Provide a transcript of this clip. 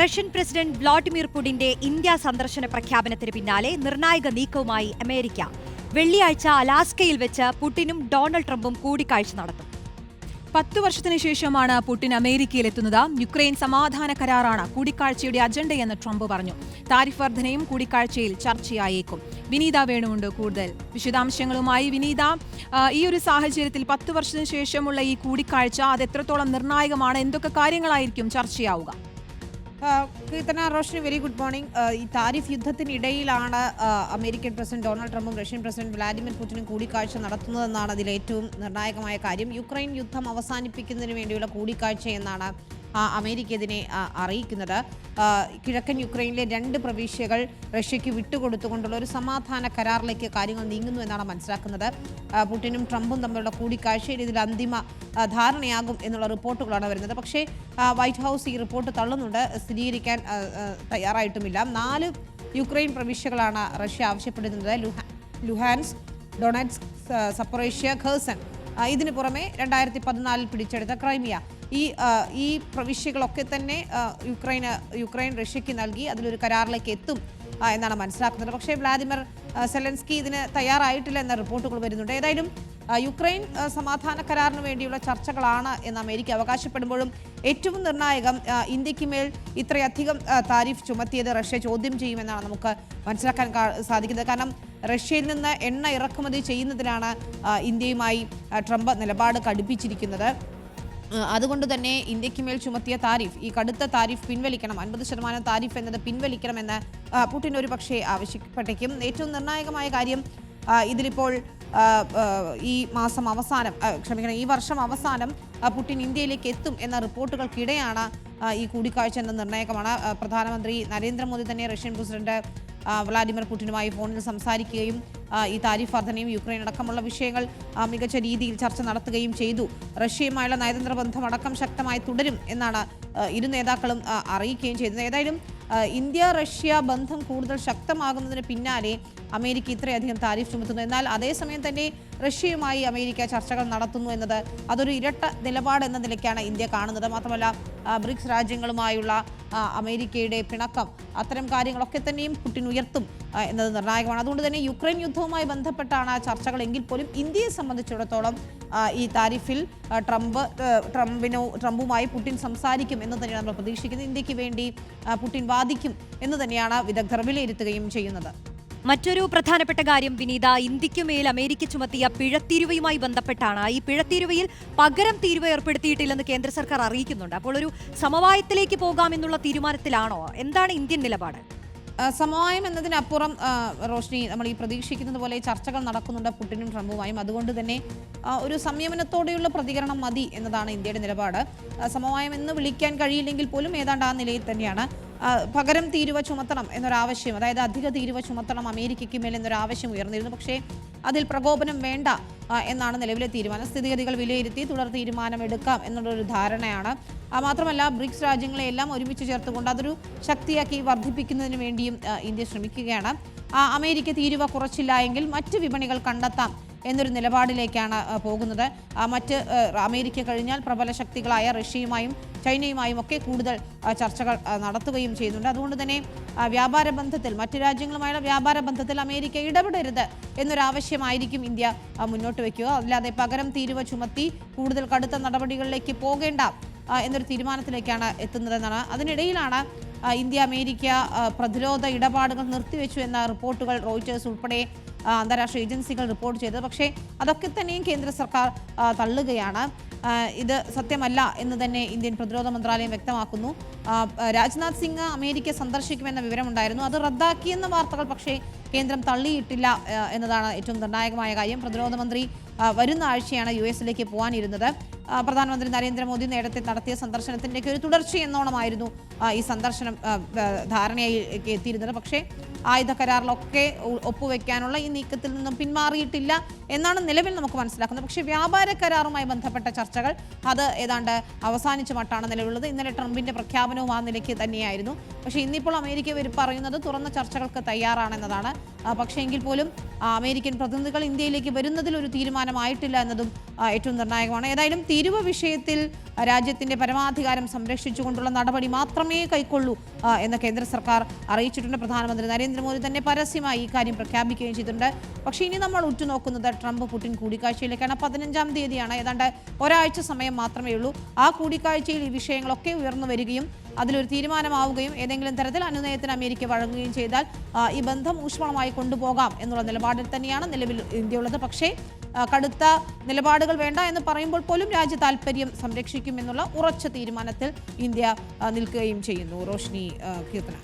Russian president Vladimir പുടിന്റെ India സന്ദർശന പ്രഖ്യാപനത്തിന് പിന്നാലെ നിർണായക നീക്കവുമായി അമേരിക്ക. വെള്ളിയാഴ്ച അലാസ്കയിൽ വെച്ച് പുടിനും ഡൊണാൾഡ് ട്രംപും കൂടിക്കാഴ്ച നടത്തും. പത്തു വർഷത്തിന് ശേഷമാണ് പുടിൻ അമേരിക്കയിലെത്തുന്നത്. യുക്രൈൻ സമാധാന കരാറാണ് കൂടിക്കാഴ്ചയുടെ അജണ്ടയെന്ന് ട്രംപ് പറഞ്ഞു. താരിഫ് വർധനയും കൂടിക്കാഴ്ചയിൽ ചർച്ചയായേക്കും. വിനീത വേണുണ്ട് കൂടുതൽ. വിശദാംശങ്ങളുമായി വിനീത. ഈ ഒരു സാഹചര്യത്തിൽ പത്തു വർഷത്തിന് ശേഷമുള്ള ഈ കൂടിക്കാഴ്ച അത് എത്രത്തോളം നിർണായകമാണ്? എന്തൊക്കെ കാര്യങ്ങളായിരിക്കും ചർച്ചയാവുക? കീർത്തന റോഷന് വെരി ഗുഡ് മോർണിംഗ് ഈ താരിഫ് യുദ്ധത്തിനിടയിലാണ് അമേരിക്കൻ പ്രസിഡന്റ് ഡൊണാൾഡ് ട്രംപും റഷ്യൻ പ്രസിഡന്റ് വ്ളാഡിമിർ പുടിനും കൂടിക്കാഴ്ച നടത്തുന്നതെന്നാണ് അതിൽ ഏറ്റവും നിർണായകമായ കാര്യം. യുക്രൈൻ യുദ്ധം അവസാനിപ്പിക്കുന്നതിന് വേണ്ടിയുള്ള കൂടിക്കാഴ്ച എന്നാണ് അമേരിക്ക ഇതിനെ അറിയിക്കുന്നത്. കിഴക്കൻ യുക്രൈനിലെ രണ്ട് പ്രവിശ്യകൾ റഷ്യയ്ക്ക് വിട്ടുകൊടുത്തുകൊണ്ടുള്ള ഒരു സമാധാന കരാറിലേക്ക് കാര്യങ്ങൾ നീങ്ങുന്നു എന്നാണ് മനസ്സിലാക്കുന്നത്. പുടിനും ട്രംപും തമ്മിലുള്ള കൂടിക്കാഴ്ചയിൽ ഇതിൽ അന്തിമ ധാരണയാകും എന്നുള്ള റിപ്പോർട്ടുകളാണ് വരുന്നത്. പക്ഷേ വൈറ്റ് ഹൗസ് ഈ റിപ്പോർട്ട് തള്ളുന്നുണ്ട്. സ്ഥിരീകരിക്കാൻ തയ്യാറായിട്ടുമില്ല. നാല് യുക്രൈൻ പ്രവിശ്യകളാണ് റഷ്യ ആവശ്യപ്പെടുന്നത്. ലുഹാൻസ് ഡൊണറ്റ്സ്ക് സ- സപ്പറേഷ്യ ഖേഴ്സൺ. ഇതിനു പുറമെ രണ്ടായിരത്തി പതിനാലിൽ പിടിച്ചെടുത്ത ക്രൈമിയ. ഈ ഈ പ്രവിശ്യകളൊക്കെ തന്നെ യുക്രൈന് യുക്രൈൻ റഷ്യക്ക് നൽകി അതിലൊരു കരാറിലേക്ക് എത്തും എന്നാണ് മനസ്സിലാക്കുന്നത്. പക്ഷേ വ്ളാദിമിർ സെലൻസ്കി ഇതിന് തയ്യാറായിട്ടില്ല എന്ന റിപ്പോർട്ടുകൾ വരുന്നുണ്ട്. ഏതായാലും യുക്രൈൻ സമാധാന കരാറിന് വേണ്ടിയുള്ള ചർച്ചകളാണ് എന്ന് അമേരിക്ക അവകാശപ്പെടുമ്പോഴും ഏറ്റവും നിർണായകം ഇന്ത്യയ്ക്ക് മേൽ ഇത്രയധികം താരിഫ് ചുമത്തിയത് റഷ്യ ചോദ്യം ചെയ്യുമെന്നാണ് നമുക്ക് മനസ്സിലാക്കാൻ സാധിക്കുന്നത്. കാരണം റഷ്യയിൽ നിന്ന് എണ്ണ ഇറക്കുമതി ചെയ്യുന്നതിനാണ് ഇന്ത്യയുമായി ട്രംപ് നിലപാട് കടുപ്പിച്ചിരിക്കുന്നത്. അതുകൊണ്ട് തന്നെ ഇന്ത്യയ്ക്ക് മേൽ ചുമത്തിയ താരിഫ് ഈ കടുത്ത താരിഫ് പിൻവലിക്കണം. അൻപത് ശതമാനം താരിഫ് എന്നത് പിൻവലിക്കണമെന്ന് പുടിൻ ഒരു പക്ഷേ ആവശ്യപ്പെട്ടേക്കും. ഏറ്റവും നിർണായകമായ കാര്യം ഇതിലിപ്പോൾ ഈ മാസം അവസാനം ക്ഷമിക്കണം ഈ വർഷം അവസാനം പുടിൻ ഇന്ത്യയിലേക്ക് എത്തും എന്ന റിപ്പോർട്ടുകൾക്കിടെയാണ് ഈ കൂടിക്കാഴ്ച എന്ന നിർണായകമാണ്. പ്രധാനമന്ത്രി നരേന്ദ്രമോദി തന്നെ റഷ്യൻ പ്രസിഡന്റ് വ്ളാഡിമിർ പുടിനുമായി ഫോണിൽ സംസാരിക്കുകയും ഈ താരിഫ് വർധനയും യുക്രൈൻ അടക്കമുള്ള വിഷയങ്ങൾ മികച്ച രീതിയിൽ ചർച്ച നടത്തുകയും ചെയ്തു. റഷ്യയുമായുള്ള നയതന്ത്ര ബന്ധം അടക്കം ശക്തമായി തുടരും എന്നാണ് ഇരു നേതാക്കളും അറിയിക്കുകയും ചെയ്തത്. ഏതായാലും ഇന്ത്യ റഷ്യ ബന്ധം കൂടുതൽ ശക്തമാകുന്നതിന് പിന്നാലെ അമേരിക്ക ഇത്രയധികം താരിഫ് ചുമത്തുന്നു. എന്നാൽ അതേസമയം തന്നെ റഷ്യയുമായി അമേരിക്ക ചർച്ചകൾ നടത്തുന്നു എന്നത് അതൊരു ഇരട്ട നിലപാട് എന്ന നിലയ്ക്കാണ് ഇന്ത്യ കാണുന്നത്. മാത്രമല്ല ബ്രിക്സ് രാജ്യങ്ങളുമായുള്ള അമേരിക്കയുടെ പിണക്കം അത്തരം കാര്യങ്ങളൊക്കെ തന്നെയും പുടിൻ ഉയർത്തും എന്നത് നിർണായകമാണ്. അതുകൊണ്ട് തന്നെ യുക്രൈൻ യുദ്ധവുമായി ബന്ധപ്പെട്ടാണ് ചർച്ചകൾ. എങ്കിൽ പോലും ഇന്ത്യയെ സംബന്ധിച്ചിടത്തോളം ഈ താരിഫിൽ ട്രംപ് ട്രംപിനോ ട്രംപുമായി പുടിൻ സംസാരിക്കും എന്ന് തന്നെയാണ് നമ്മൾ പ്രതീക്ഷിക്കുന്നത്. ഇന്ത്യയ്ക്ക് വേണ്ടി പുടിൻ വാദിക്കും എന്ന് തന്നെയാണ് വിദഗ്ധർ വിലയിരുത്തുകയും ചെയ്യുന്നത്. മറ്റൊരു പ്രധാനപ്പെട്ട കാര്യം വിനീത. ഇന്ത്യക്കുമേൽ അമേരിക്ക ചുമത്തിയ പിഴത്തീരുവയുമായി ബന്ധപ്പെട്ടാണ്. ഈ പിഴത്തീരുവയിൽ പകരം തീരുവ ഏർപ്പെടുത്തിയിട്ടില്ലെന്ന് കേന്ദ്ര സർക്കാർ അറിയിക്കുന്നുണ്ട്. അപ്പോൾ ഒരു സമവായത്തിലേക്ക് പോകാമെന്നുള്ള തീരുമാനത്തിലാണോ? എന്താണ് ഇന്ത്യൻ നിലപാട്? സമവായം എന്നതിനപ്പുറം റോഷ്നി നമ്മൾ ഈ പ്രതീക്ഷിക്കുന്നത് പോലെ ചർച്ചകൾ നടക്കുന്നുണ്ട് പുടിനും ട്രംപുമായും. അതുകൊണ്ട് തന്നെ ഒരു സംയമനത്തോടെയുള്ള പ്രതികരണം മതി എന്നതാണ് ഇന്ത്യയുടെ നിലപാട്. സമവായം എന്ന് വിളിക്കാൻ കഴിയില്ലെങ്കിൽ പോലും ഏതാണ്ട് ആ നിലയിൽ തന്നെയാണ്. പകരം തീരുവ ചുമത്തണം എന്നൊരാവശ്യം അതായത് അധിക തീരുവ ചുമത്തണം അമേരിക്കയ്ക്ക് മേൽ എന്നൊരാവശ്യം ഉയർന്നിരുന്നു. പക്ഷേ അതിൽ പ്രകോപനം വേണ്ട എന്നാണ് നിലവിലെ തീരുമാനം. സ്ഥിതിഗതികൾ വിലയിരുത്തി തുടർ തീരുമാനമെടുക്കാം എന്നുള്ളൊരു ധാരണയാണ്. മാത്രമല്ല ബ്രിക്സ് രാജ്യങ്ങളെ എല്ലാം ഒരുമിച്ച് ചേർത്തുകൊണ്ട് അതൊരു ശക്തിയാക്കി വർദ്ധിപ്പിക്കുന്നതിന് വേണ്ടിയും ഇന്ത്യ ശ്രമിക്കുകയാണ്. അമേരിക്ക തീരുവ കുറച്ചില്ല എങ്കിൽ മറ്റ് വിപണികൾ കണ്ടെത്താം എന്നൊരു നിലപാടിലേക്കാണ് പോകുന്നത്. മറ്റ് അമേരിക്ക കഴിഞ്ഞാൽ പ്രബല ശക്തികളായ റഷ്യയുമായും ചൈനയുമായും ഒക്കെ കൂടുതൽ ചർച്ചകൾ നടത്തുകയും ചെയ്യുന്നുണ്ട്. അതുകൊണ്ട് തന്നെ വ്യാപാര ബന്ധത്തിൽ മറ്റു രാജ്യങ്ങളുമായുള്ള വ്യാപാര ബന്ധത്തിൽ അമേരിക്ക ഇടപെടരുത് എന്നൊരാവശ്യമായിരിക്കും ഇന്ത്യ മുന്നോട്ട് വയ്ക്കുക അല്ലാതെ പകരം തീരുവ ചുമത്തി കൂടുതൽ കടുത്ത നടപടികളിലേക്ക് പോകേണ്ട എന്നൊരു തീരുമാനത്തിലേക്കാണ് എത്തുന്നതെന്നാണ്. അതിനിടയിലാണ് ഇന്ത്യ അമേരിക്ക പ്രതിരോധ ഇടപാടുകൾ നിർത്തിവെച്ചു എന്ന റിപ്പോർട്ടുകൾ റോയിറ്റേഴ്സ് ഉൾപ്പെടെ അന്താരാഷ്ട്ര ഏജൻസികൾ റിപ്പോർട്ട് ചെയ്തത്. പക്ഷേ അതൊക്കെ തന്നെയും കേന്ദ്ര സർക്കാർ തള്ളുകയാണ്. ഇത് സത്യമല്ല എന്ന് തന്നെ ഇന്ത്യൻ പ്രതിരോധ മന്ത്രാലയം വ്യക്തമാക്കുന്നു. രാജ്നാഥ് സിംഗ് അമേരിക്ക സന്ദർശിക്കുമെന്ന വിവരമുണ്ടായിരുന്നു. അത് റദ്ദാക്കിയെന്ന വാർത്തകൾ പക്ഷേ കേന്ദ്രം തള്ളിയിട്ടില്ല എന്നതാണ് ഏറ്റവും നിർണായകമായ കാര്യം. പ്രതിരോധ മന്ത്രി വരുന്ന ആഴ്ചയാണ് യു എസിലേക്ക് പോകാനിരുന്നത്. പ്രധാനമന്ത്രി നരേന്ദ്രമോദി നേരത്തെ നടത്തിയ സന്ദർശനത്തിന്റെയൊക്കെ ഒരു തുടർച്ചയെന്നോണമായിരുന്നു ഈ സന്ദർശനം ധാരണയിലേക്ക് എത്തിയിരുന്നത്. പക്ഷേ ആയുധ കരാറിലൊക്കെ ഒപ്പുവെക്കാനുള്ള ഈ നീക്കത്തിൽ നിന്നും പിന്മാറിയിട്ടില്ല എന്നാണ് നിലവിൽ നമുക്ക് മനസ്സിലാക്കുന്നത്. പക്ഷേ വ്യാപാര കരാറുമായി ബന്ധപ്പെട്ട ചർച്ചകൾ അത് ഏതാണ്ട് അവസാനിച്ച മട്ടാണ് നിലവിലുള്ളത്. ഇന്നലെ ട്രംപിന്റെ പ്രഖ്യാപനവും ആ നിലയ്ക്ക് തന്നെയായിരുന്നു. പക്ഷേ ഇന്നിപ്പോൾ അമേരിക്ക പറയുന്നത് തുറന്ന ചർച്ചകൾക്ക് തയ്യാറാണെന്നതാണ്. പക്ഷേ എങ്കിൽ പോലും അമേരിക്കൻ പ്രതിനിധികൾ ഇന്ത്യയിലേക്ക് വരുന്നതിൽ ഒരു തീരുമാനമായിട്ടില്ല എന്നതും ഏറ്റവും നിർണായകമാണ്. ഏതായാലും തിരുവ വിഷയത്തിൽ രാജ്യത്തിന്റെ പരമാധികാരം സംരക്ഷിച്ചുകൊണ്ടുള്ള നടപടി മാത്രമേ കൈക്കൊള്ളൂ എന്ന കേന്ദ്ര സർക്കാർ അറിയിച്ചിട്ടുണ്ട്. പ്രധാനമന്ത്രി നരേന്ദ്രമോദി തന്നെ പരസ്യമായി ഈ കാര്യം പ്രഖ്യാപിക്കുകയും ചെയ്തിട്ടുണ്ട്. പക്ഷേ ഇനി നമ്മൾ ഉറ്റുനോക്കുന്നത് ട്രംപ് പുടിൻ കൂടിക്കാഴ്ചയിലേക്കാണ്. പതിനഞ്ചാം തീയതിയാണ്. ഏതാണ്ട് ഒരാഴ്ച സമയം മാത്രമേ ഉള്ളൂ. ആ കൂടിക്കാഴ്ചയിൽ ഈ വിഷയങ്ങളൊക്കെ ഉയർന്നു വരികയും അതിലൊരു തീരുമാനമാവുകയും ഏതെങ്കിലും തരത്തിൽ അനുനയത്തിന് അമേരിക്ക വഴങ്ങുകയും ചെയ്താൽ ഈ ബന്ധം ഊഷ്മളമായി കൊണ്ടുപോകാം എന്നുള്ള നിലപാടിൽ തന്നെയാണ് നിലവിൽ ഇന്ത്യ ഉള്ളത് പക്ഷേ കടുത്ത നിലപാടുകൾ വേണ്ട എന്ന് പറയുമ്പോൾ പോലും രാജ്യ താല്പര്യം സംരക്ഷിക്കുമെന്നുള്ള ഉറച്ച തീരുമാനത്തിൽ ഇന്ത്യ നിൽക്കുകയും ചെയ്യുന്നു. റോഷ്നി കീർത്തന.